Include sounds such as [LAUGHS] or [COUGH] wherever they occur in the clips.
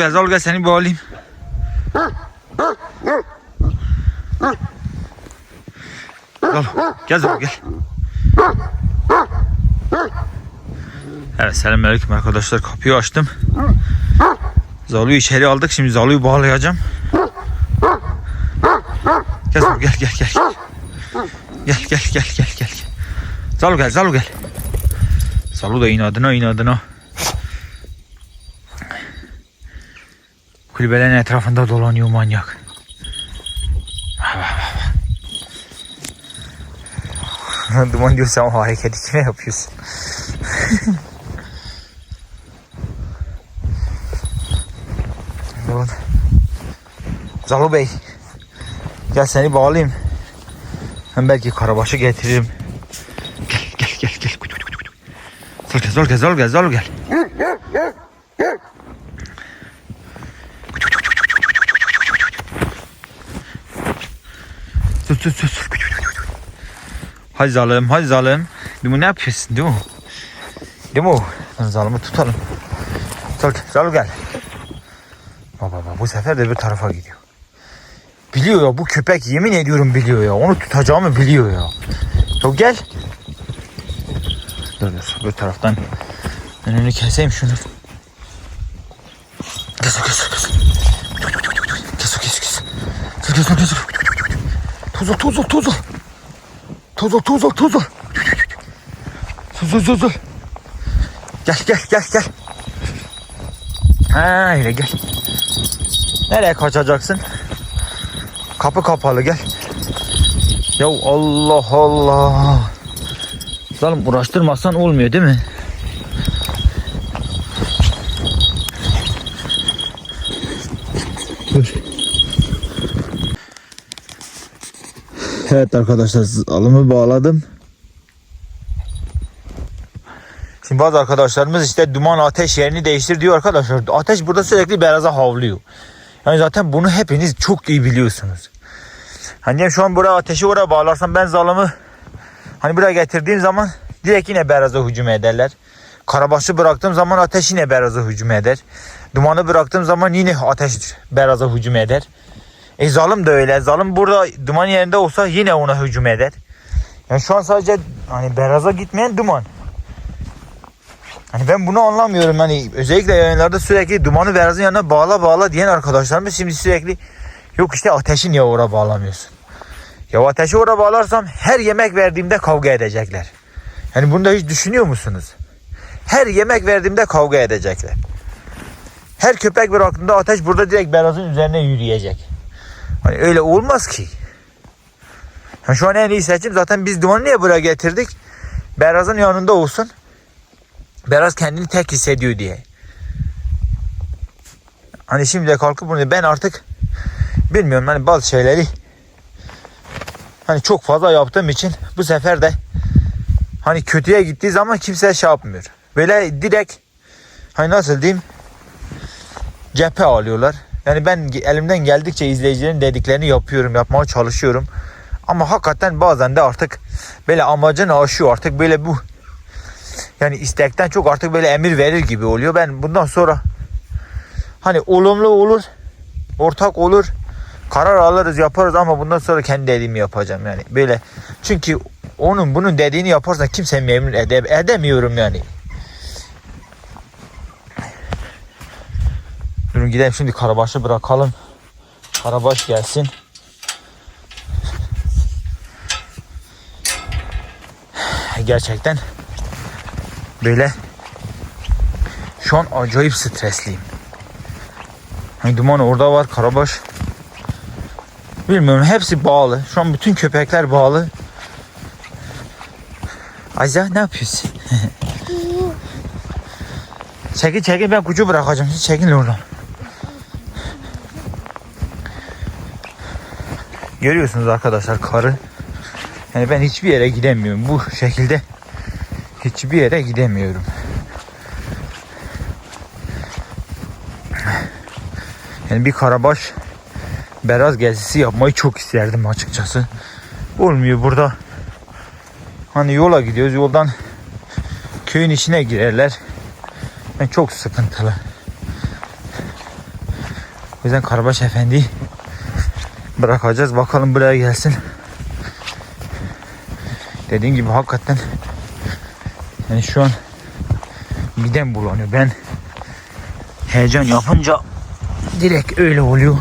gel Zalu gel seni bağlayayım. Zalu gel Zalu gel. Evet selamünaleyküm arkadaşlar kapıyı açtım. Zalu'yu içeri aldık şimdi Zalu'yu bağlayacağım. Gel Zalu gel gel gel. Gel gel gel gel gel. Zalu gel Zalu gel. Zalu da inadına inadına. Kulübelerin etrafında dolanıyor manyak. [LAUGHS] Duman diyorsa o hareketi kime yapıyorsun? [LAUGHS] Zalu Bey. Gel seni bağlayayım. Hem belki karabaşı getiririm. Gel gel gel gel. Zol gel zol gel zol gel zol gel. Tut tut tut. Hadi zalim hadi zalim. Mi ne yapıyorsun? Değil mi? Zalimi tutalım. Gel zol gel. Baba baba bu sefer de bir tarafa gidiyor. Biliyor ya bu köpek yemin ediyorum biliyor ya. Onu tutacağımı biliyor ya. Ya gel. Dur dur bu taraftan önünü keseyim şunu. Kes kes kes. Kes kes kes. Kes kes kes. Tuz ol tuz ol tuz ol. Tuz ol tuz ol tuz ol. Tuz ol tuz ol. Gel gel gel gel. Ha öyle gel. Nereye kaçacaksın? Kapı kapalı gel. Ya Allah Allah. Zalim uğraştırmazsan olmuyor değil mi? Evet arkadaşlar alımı bağladım. Şimdi bazı arkadaşlarımız işte duman ateş yerini değiştir diyor arkadaşlar. Ateş burada sürekli beyaz'a havlıyor. Yani zaten bunu hepiniz çok iyi biliyorsunuz. Hani şu an buraya ateşi oraya bağlarsam ben zalımı hani buraya getirdiğim zaman direkt yine beyaz'a hücum ederler. Karabaşı bıraktığım zaman ateş yine beyaz'a hücum eder. Dumanı bıraktığım zaman yine ateş beyaz'a hücum eder. E zalim de öyle. Zalim burada duman yerinde olsa yine ona hücum eder. Yani şu an sadece hani beyaz'a gitmeyen duman. Hani ben bunu anlamıyorum. Hani özellikle yayınlarda sürekli dumanı beyazın yanına bağla bağla diyen arkadaşlarımız şimdi sürekli yok işte ateşi niye oraya bağlamıyorsun? Ya ateşi oraya bağlarsam her yemek verdiğimde kavga edecekler. Yani bunu da hiç düşünüyor musunuz? Her yemek verdiğimde kavga edecekler. Her köpek bıraktığında ateş burada direkt beyazın üzerine yürüyecek. Hani öyle olmaz ki. Yani şu an en iyi seçim zaten biz dumanı niye buraya getirdik? Beraz'ın yanında olsun. Beraz kendini tek hissediyor diye. Hani şimdi de kalkıp bunu ben artık bilmiyorum hani bazı şeyleri hani çok fazla yaptığım için bu sefer de hani kötüye gittiği zaman kimse şey yapmıyor. Böyle direkt hani nasıl diyeyim cephe alıyorlar. Yani ben elimden geldikçe izleyicilerin dediklerini yapıyorum, yapmaya çalışıyorum. Ama hakikaten bazen de artık böyle amacını aşıyor artık böyle bu yani istekten çok artık böyle emir verir gibi oluyor. Ben bundan sonra hani olumlu olur, ortak olur, karar alırız yaparız ama bundan sonra kendi dediğimi yapacağım yani böyle. Çünkü onun bunun dediğini yaparsan kimse memnun ede edemiyorum yani. Durun gidelim şimdi Karabaş'ı bırakalım. Karabaş gelsin. Gerçekten böyle şu an acayip stresliyim. Hani duman orada var Karabaş. Bilmiyorum hepsi bağlı. Şu an bütün köpekler bağlı. Ayza ne yapıyorsun? [LAUGHS] çekin çekin ben kucu bırakacağım. Siz çekin oradan. Görüyorsunuz arkadaşlar karı. Yani ben hiçbir yere gidemiyorum. Bu şekilde hiçbir yere gidemiyorum. Yani bir karabaş beraz gezisi yapmayı çok isterdim açıkçası. Olmuyor burada. Hani yola gidiyoruz. Yoldan köyün içine girerler. Yani çok sıkıntılı. O yüzden Karabaş Efendi bırakacağız. Bakalım buraya gelsin. Dediğim gibi hakikaten yani şu an midem bulanıyor. Ben heyecan yapınca direkt öyle oluyor.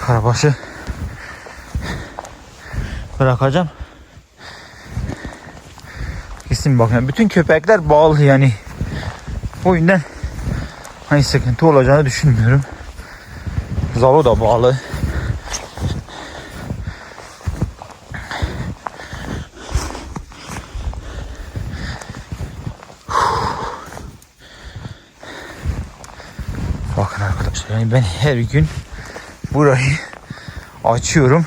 Karabaşı bırakacağım. Gitsin bakın. Bütün köpekler bağlı yani. O yüzden hani sıkıntı olacağını düşünmüyorum. Zalo da bağlı. Bakın arkadaşlar yani ben her gün burayı açıyorum.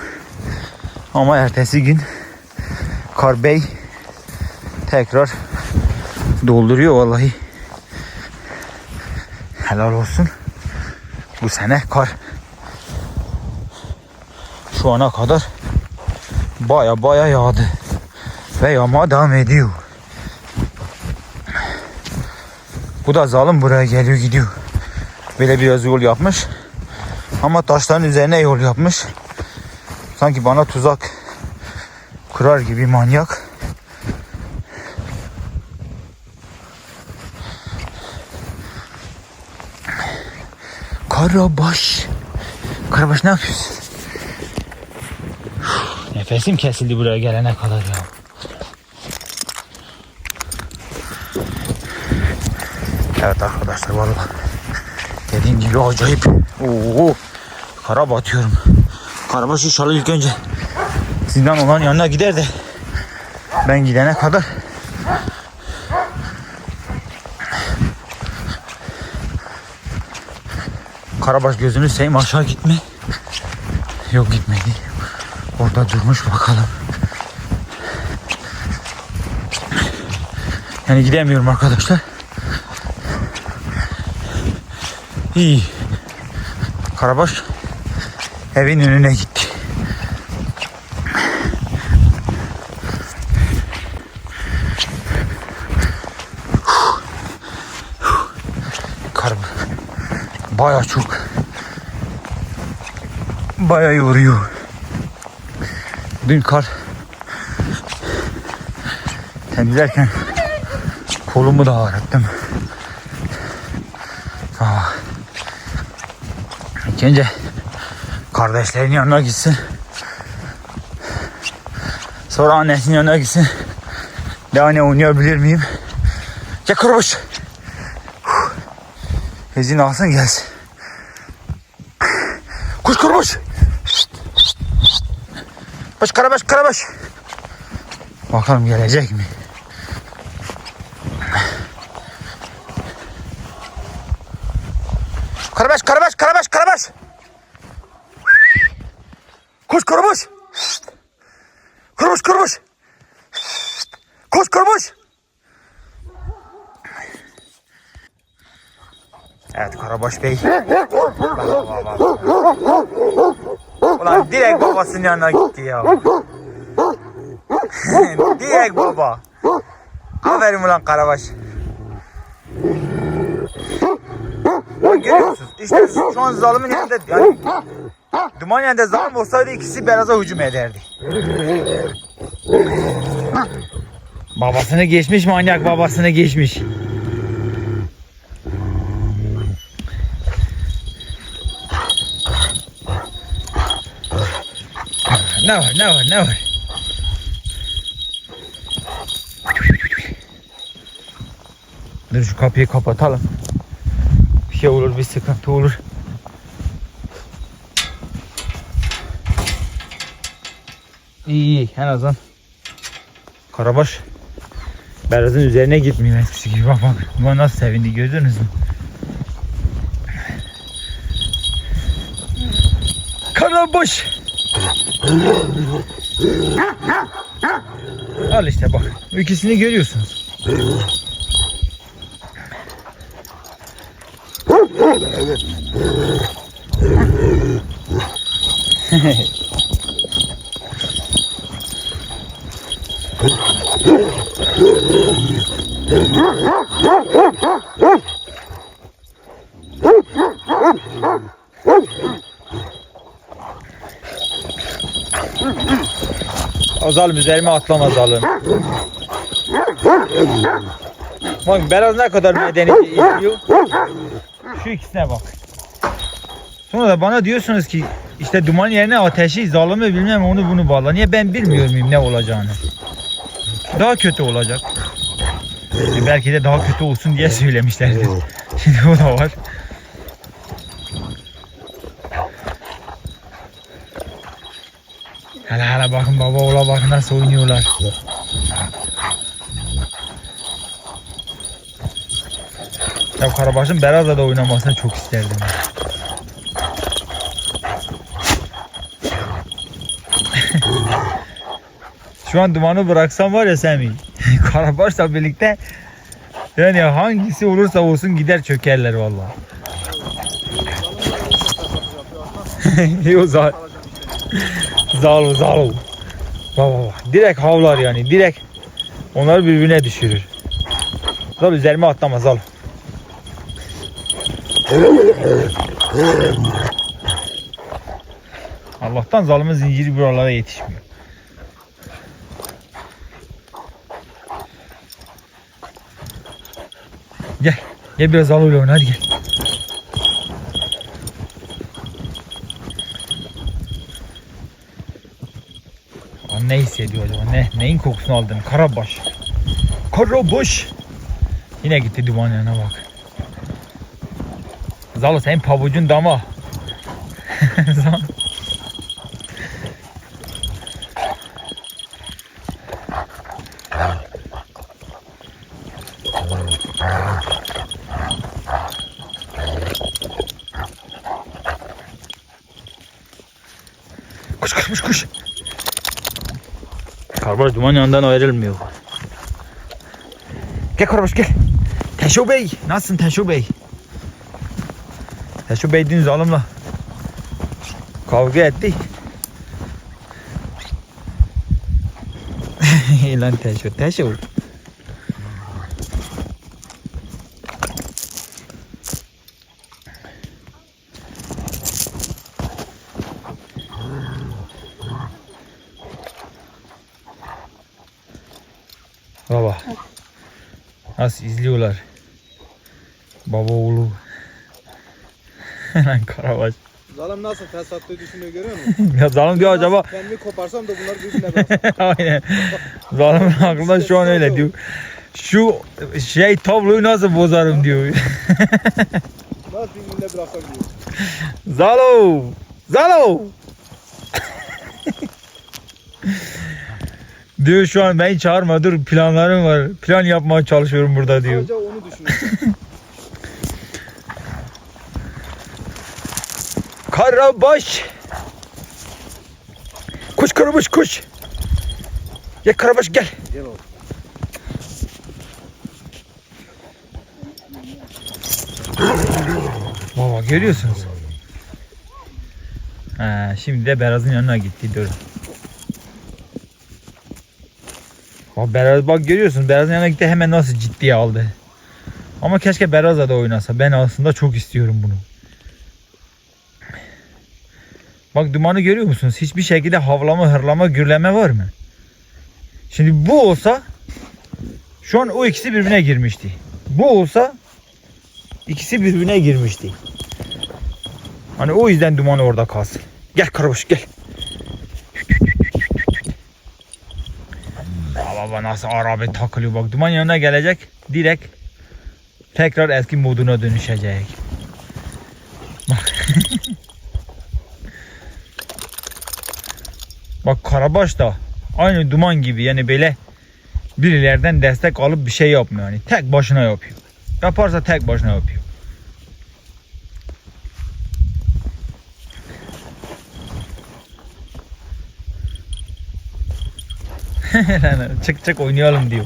Ama ertesi gün Kar Bey tekrar dolduruyor vallahi. Helal olsun. Bu sene kar şu ana kadar baya baya yağdı. Ve yağmaya devam ediyor. Bu da zalim buraya geliyor gidiyor. Böyle biraz yol yapmış. Ama taşların üzerine yol yapmış. Sanki bana tuzak kurar gibi manyak. Karabaş. Karabaş ne yapıyorsun? Nefesim kesildi buraya gelene kadar ya. Evet arkadaşlar vallahi dediğim gibi acayip. Oo, kara batıyorum. Karabaş inşallah ilk önce sizden olan yanına gider de ben gidene kadar Karabaş gözünü seveyim aşağı gitme. Yok gitmedi. Orada durmuş bakalım. Yani gidemiyorum arkadaşlar. İyi. Karabaş evin önüne gitti. Kar baya çok baya yoruyor. Dün kar temizlerken kolumu da ağrıttım. Ah. İlk önce kardeşlerin yanına gitsin. Sonra annesinin yanına gitsin. Daha ne oynayabilir miyim? Gel kurbaş. İzin alsın gelsin. Kuş kurbaş. Baş karabaş karabaş. Bakalım gelecek mi? Karabaş karabaş karabaş karabaş. Kuş karabaş. Karabaş karabaş. Kuş karabaş. Evet Karabaş Bey. Bak, bak, bak, bak. Ulan direkt babasının yanına gitti ya. [LAUGHS] direkt baba. Aferin ulan Karabaş. Bak görüyor musunuz? İşte şu an zalimin yanında yani Duman yanında zalim olsaydı ikisi beraza hücum ederdi. Babasını geçmiş manyak babasını geçmiş. Ne var ne var ne var? Dur şu kapıyı kapatalım. Bir şey olur bir sıkıntı olur. İyi iyi en azından Karabaş Beraz'ın üzerine gitmiyor eskisi gibi bak bak. Buna nasıl sevindi gördünüz mü? Karabaş Al işte bak. İkisini görüyorsunuz. [LAUGHS] Azalım üzerime atlama zalım. Bak biraz ne kadar medeni izliyor. Şu ikisine bak. Sonra da bana diyorsunuz ki işte duman yerine ateşi zalımı bilmem onu bunu bağla. Niye ben bilmiyor muyum ne olacağını? Daha kötü olacak. E belki de daha kötü olsun diye söylemişlerdir. Şimdi o da var. Bakın baba oğla bakın nasıl oynuyorlar. Ya Karabaş'ın Beraz'la da oynamasını çok isterdim. [LAUGHS] Şu an dumanı bıraksam var ya Semih. [LAUGHS] Karabaş'la birlikte yani hangisi olursa olsun gider çökerler vallahi. [LAUGHS] Yok za Zalo zalo. Bak bak bak. Direkt havlar yani. Direkt onları birbirine düşürür. Zal üzerime atlama zal. Allah'tan zalımın zinciri buralara yetişmiyor. Gel. Gel biraz zal oyna hadi gel. Ne hissediyor acaba? Ne? Neyin kokusunu aldın? Karabaş. Karabaş. Yine gitti duman yanına bak. Zalo senin pabucun dama. [LAUGHS] Kuş kuş kuş kuş. Karbaş duman yanından ayrılmıyor. Gel Karbaş gel. Teşo Bey. Nasılsın Teşo Bey? Teşo Bey dün zalimle kavga etti. [LAUGHS] Lan Teşo Teşo. Baba. Nasıl izliyorlar. Baba oğlu. [LAUGHS] Lan Karabaş. Zalim nasıl fesatlığı düşünüyor görüyor musun? [LAUGHS] Ya zalim diyor acaba. Kendimi koparsam da bunlar birbirine bıraksın. [LAUGHS] Aynen. Zalimin aklında şu an öyle diyor. Şu şey tabloyu nasıl bozarım diyor. Nasıl birbirine bıraksam diyor. Zalo! Zalo! Diyor şu an beni çağırma dur planlarım var. Plan yapmaya çalışıyorum burada diyor. Sadece onu düşünüyor. [LAUGHS] Karabaş! Kuş karabaş kuş! Ya karabaş gel. Gel oğlum. [GASPS] Baba görüyorsunuz. Ha, şimdi de Beraz'ın yanına gitti dur. Bak Beraz bak görüyorsun Beraz'ın yanına gitti hemen nasıl ciddiye aldı. Ama keşke Beraz'la da oynasa. Ben aslında çok istiyorum bunu. Bak dumanı görüyor musunuz? Hiçbir şekilde havlama, hırlama, gürleme var mı? Şimdi bu olsa şu an o ikisi birbirine girmişti. Bu olsa ikisi birbirine girmişti. Hani o yüzden duman orada kalsın. Gel karabaş gel. Baba nasıl arabe takılıyor bak. Duman yanına gelecek. Direkt tekrar eski moduna dönüşecek. [LAUGHS] Bak karabaş da aynı duman gibi yani böyle birilerden destek alıp bir şey yapmıyor. Yani tek başına yapıyor. Yaparsa tek başına yapıyor. aynen. [LAUGHS] Çık çık oynayalım diyor.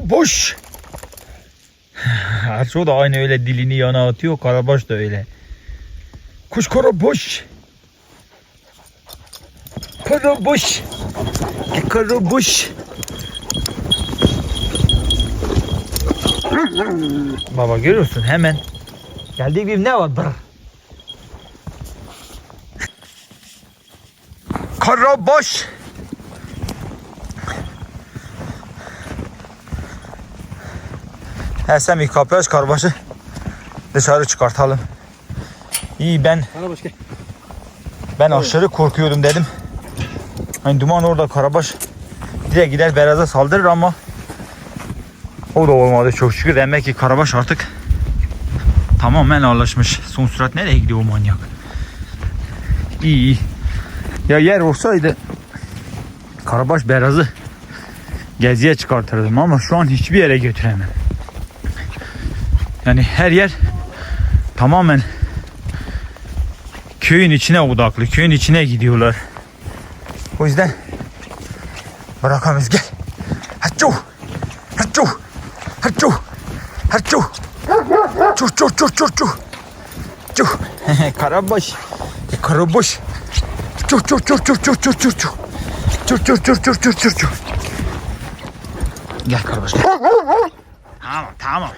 Aa, boş. Erço da aynı öyle dilini yana atıyor. Karabaş da öyle. Kuş karabaş. Karabaş. Karabaş. Baba görüyorsun hemen. Geldiği gibi ne var? Brr. Karabaş. He sen bir kapıyı aç karbaşı dışarı çıkartalım. İyi ben ben aşırı korkuyordum dedim. Hani duman orada karabaş direkt gider beraza saldırır ama o da olmadı çok şükür. Demek ki karabaş artık tamamen ağırlaşmış. Son sürat nereye gidiyor o manyak? İyi iyi. Ya yer olsaydı karabaş berazı geziye çıkartırdım ama şu an hiçbir yere götüremem. Yani her yer tamamen köyün içine odaklı. Köyün içine gidiyorlar. O yüzden bırakamayız gel. Haçu. Haçu. Haçu. Haçu. Çu çu çu çu çu. Çu. Karabaş. E, Karabaş. Çu çu çu çu çu çu çu çu. Çu çu çu çu çu çu çu. Gel Karabaş gel. Tamam tamam.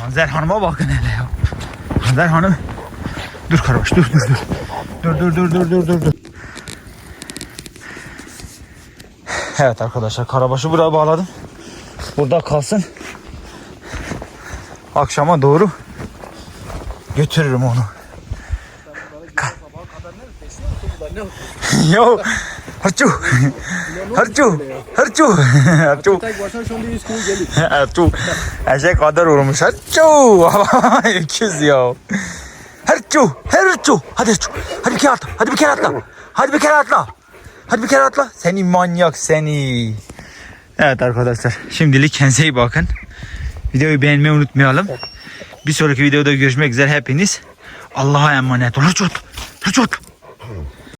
Hanzer Hanım'a bakın hele ya. Hanzer Hanım. Dur dur dur dur. Dur dur dur dur dur dur dur. Evet arkadaşlar karabaşı buraya bağladım. Burada kalsın. Akşama doğru götürürüm onu. [LAUGHS] Yo, harcu, harcu, harcu, harcu. Tek başına şu anda 100 kilo gelir. Harcu. Eşek kadar olmuş. Harcu. Öküz ya. Harcu, harcu. Hadi harcu. Hadi bir kere atla. Hadi bir kere atla. Hadi bir kere atla. Hadi bir kere atla. Seni manyak seni. Evet arkadaşlar. Şimdilik kendinize iyi bakın. Videoyu beğenmeyi unutmayalım. Bir sonraki videoda görüşmek üzere hepiniz. Allah'a emanet olun. Harcu. Harcu.